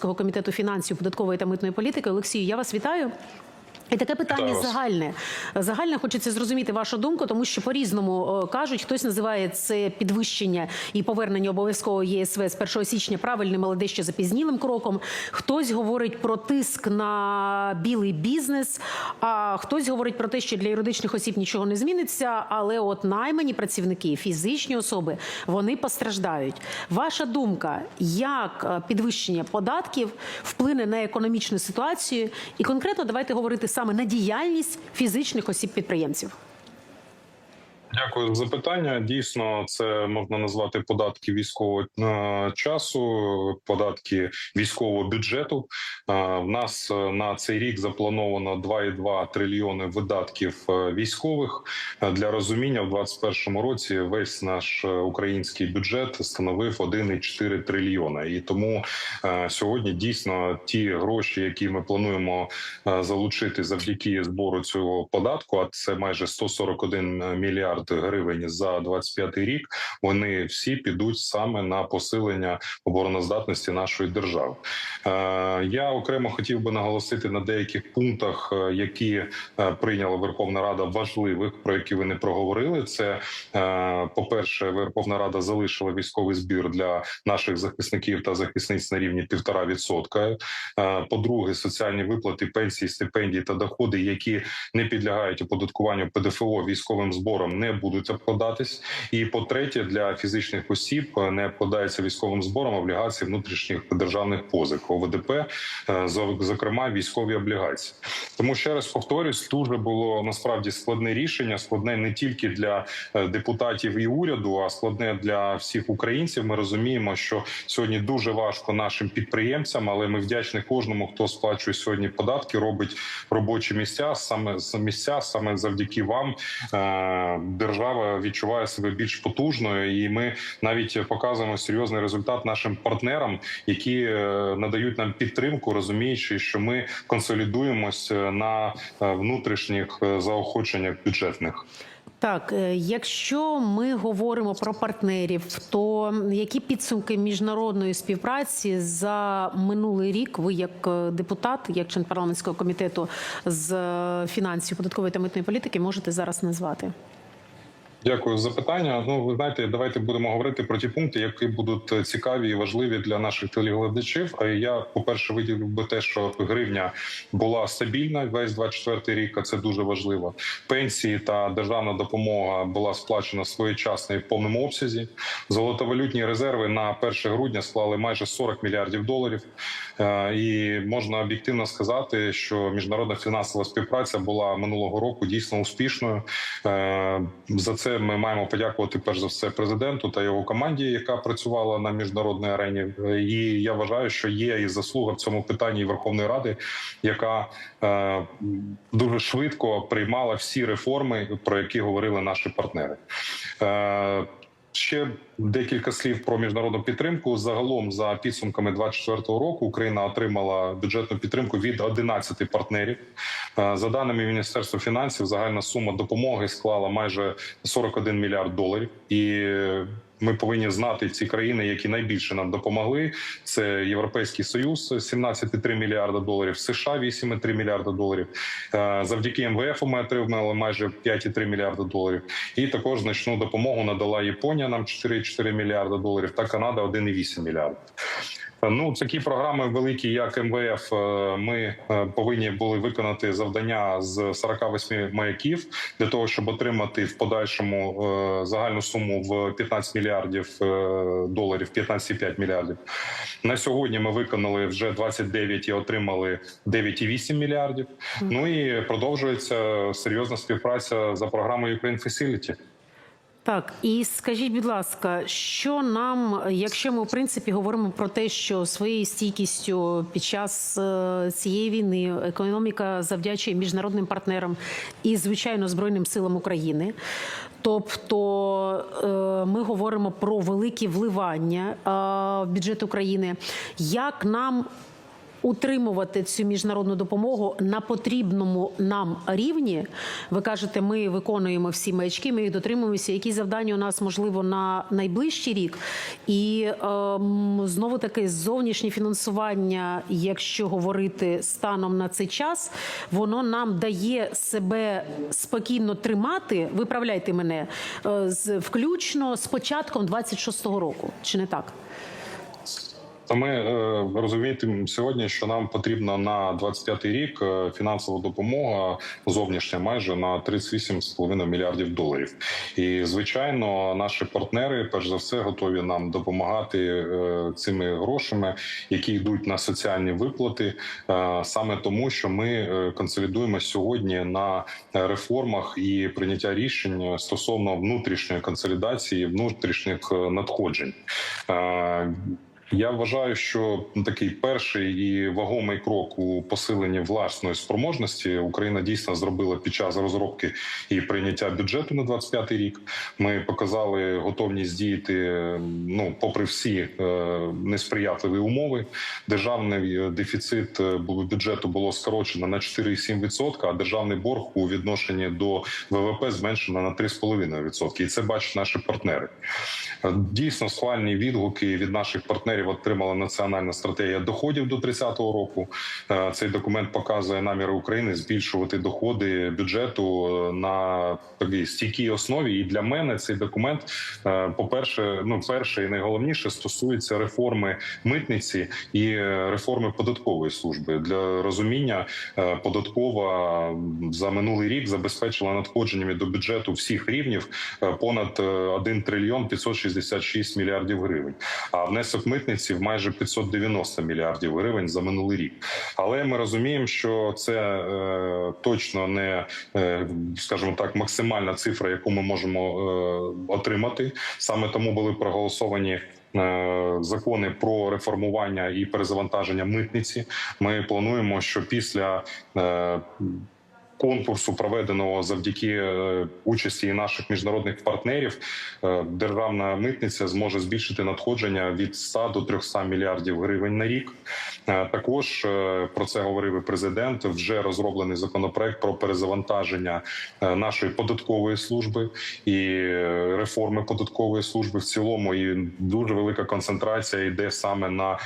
комітету фінансів, податкової та митної політики. Олексію, я вас вітаю. І таке питання Вітаю загальне. Загальне хочеться зрозуміти вашу думку, тому що по-різному е, кажуть, хтось називає це підвищення і повернення обов'язкового ЄСВ з 1 січня правильним, але дещо запізнілим кроком. Хтось говорить про тиск на білий бізнес, а хтось говорить про те, що для юридичних осіб нічого не зміниться, але от наймані працівники, фізичні особи, вони постраждають. Ваша думка, як е, підвищення податків вплине на економічну ситуацію? І конкретно давайте говорити саме на діяльність фізичних осіб підприємців. Дякую за запитання. Дійсно, це можна назвати податки військового е, часу, податки військового бюджету. Е, В нас е, на цей рік заплановано 2,2 трильйони видатків військових. Для розуміння, в 2021 році весь наш український бюджет становив 1,4 трильйона. І тому сьогодні дійсно ті гроші, які ми плануємо залучити завдяки збору цього податку, а це майже 141 мільярд гривень за 25 рік. Вони всі підуть саме на посилення обороноздатності нашої держави. Е, Я окремо хотів би наголосити на деяких пунктах, е, які е, прийняла Верховна Рада важливих, про які ви не проговорили. Це по перше, Верховна Рада залишила військовий збір для наших захисників та захисниць на рівні 1,5%. Е, По-друге, соціальні виплати, пенсії, стипендії та доходи, які не підлягають оподаткуванню ПДФО військовим збором, не будуть обкладатись. І по третє, для фізичних осіб е, не обкладається військовим збором облігації внутрішніх державних позик ОВДП, е, зокрема військові облігації. Тому ще раз повторюсь, дуже було насправді складне рішення. Складне не тільки для е, депутатів і уряду, а складне для всіх українців. Ми розуміємо, що сьогодні дуже важко нашим підприємцям, але ми вдячні кожному, хто сплачує сьогодні податки, робить робочі місця. Саме місця, саме завдяки вам держава відчуває себе більш потужною, і ми навіть показуємо серйозний результат нашим партнерам, які е, надають нам підтримку, розуміючи, що ми консолідуємось е, на е, внутрішніх заохоченнях бюджетних. Так, якщо ми говоримо про партнерів, то які підсумки міжнародної співпраці за минулий рік ви, як депутат, як член парламентського комітету з фінансів, податкової та митної політики, можете зараз назвати? Дякую за запитання. Ну, ви знаєте, давайте будемо говорити про ті пункти, які будуть е, цікаві і важливі для наших телеглядачів. Я, по перше, виділив би те, що гривня була стабільна весь 24 рік. а Це дуже важливо. Пенсії та державна допомога була сплачена своєчасно і в повному обсязі. Золотовалютні резерви на 1 грудня склали майже 40 мільярдів доларів. Е, І можна об'єктивно сказати, що міжнародна фінансова співпраця була минулого року дійсно успішною. Е, За це ми маємо подякувати перш за все президенту та його команді, яка працювала на міжнародній арені. І я вважаю, що є і заслуга в цьому питанні Верховної Ради, яка е, дуже швидко приймала всі реформи, про які говорили наші партнери. Ще декілька слів про міжнародну підтримку. Загалом, за підсумками 2024 року, Україна отримала бюджетну підтримку від 11 партнерів. Е, За даними Міністерства фінансів, загальна сума допомоги склала майже 41 мільярд доларів. І ми повинні знати ці країни, які найбільше нам допомогли. Це Європейський Союз 17,3 мільярда доларів, США 8,3 мільярда доларів. Е, Завдяки МВФ ми отримали майже 5,3 мільярда доларів. І також значну допомогу надала Японія нам 4,4 мільярда доларів та Канада 1,8 мільярда. Ну, такі програми великі, як МВФ, е, ми е, повинні були виконати завдання з 48 маяків для того, щоб отримати в подальшому е, загальну суму в 15 мільярдів доларів, 15,5 мільярдів. На сьогодні ми виконали вже 29 і отримали 9,8 мільярдів. Ну і продовжується серйозна співпраця за програмою Ukraine Facility. Так, і скажіть, будь ласка, що нам, якщо ми в принципі говоримо про те, що своєю стійкістю під час е, цієї війни економіка завдячує міжнародним партнерам і, звичайно, Збройним силам України. Тобто е, ми говоримо про великі вливання е, в бюджет України. Як нам утримувати цю міжнародну допомогу на потрібному нам рівні. Ви кажете, ми виконуємо всі маячки, ми їх дотримуємося. Які завдання у нас можливо на найближчий рік? І ем, знову таки зовнішнє фінансування, якщо говорити станом на цей час, воно нам дає себе спокійно тримати. Виправляйте мене е, з включно з початком 26-го року. Чи не так? Та ми е, розуміємо сьогодні, що нам потрібна на 25-й рік е, фінансова допомога зовнішня майже на 38,5 мільярдів доларів. І звичайно, наші партнери, перш за все, готові нам допомагати е, цими грошами, які йдуть на соціальні виплати, саме тому, що ми консолідуємо сьогодні на реформах і прийняття рішень стосовно внутрішньої консолідації, внутрішніх надходжень. Я вважаю, що такий перший і вагомий крок у посиленні власної спроможності Україна дійсно зробила під час розробки і прийняття бюджету на 25 рік. Ми показали готовність діяти ну, попри всі е, несприятливі умови. Державний е, дефіцит е, бюджету було скорочено на 4,7%, а державний борг у відношенні до ВВП зменшено на 3,5%. І це бачать наші партнери. Дійсно, схвальні відгуки від наших партнерів отримала національна стратегія доходів до 30-го року. Е, Цей документ показує наміри України збільшувати доходи бюджету е, на такій стійкій основі. І для мене цей документ, е, по перше, ну перше і найголовніше стосується реформи митниці і реформи податкової служби. Для розуміння податкова за минулий рік забезпечила надходженнями до бюджету всіх рівнів понад е, 1 трильйон 566 мільярдів гривень. А внесок митниці в майже 590 мільярдів гривень за минулий рік. Але ми розуміємо, що це е, точно не е, скажімо так, максимальна цифра, яку ми можемо е, отримати. Саме тому були проголосовані. е, Закони про реформування і перезавантаження митниці. Ми плануємо, що після е, конкурсу, проведеного завдяки е, участі наших міжнародних партнерів, е, державна митниця зможе збільшити надходження від 100 до 300 мільярдів гривень на рік. Е, Також про це говорив і президент. Вже розроблений законопроект про перезавантаження нашої податкової служби і реформи податкової служби в цілому. І дуже велика концентрація йде саме на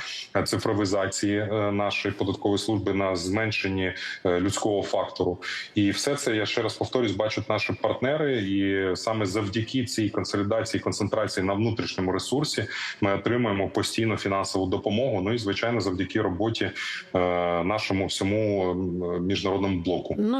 цифровізації нашої податкової служби на зменшенні людського фактору. І все це я ще раз повторюсь, бачать наші партнери, і саме завдяки цій консолідації, концентрації на внутрішньому ресурсі, ми отримуємо постійну фінансову допомогу. Ну і звичайно, завдяки роботі е, нашому всьому міжнародному блоку. Ну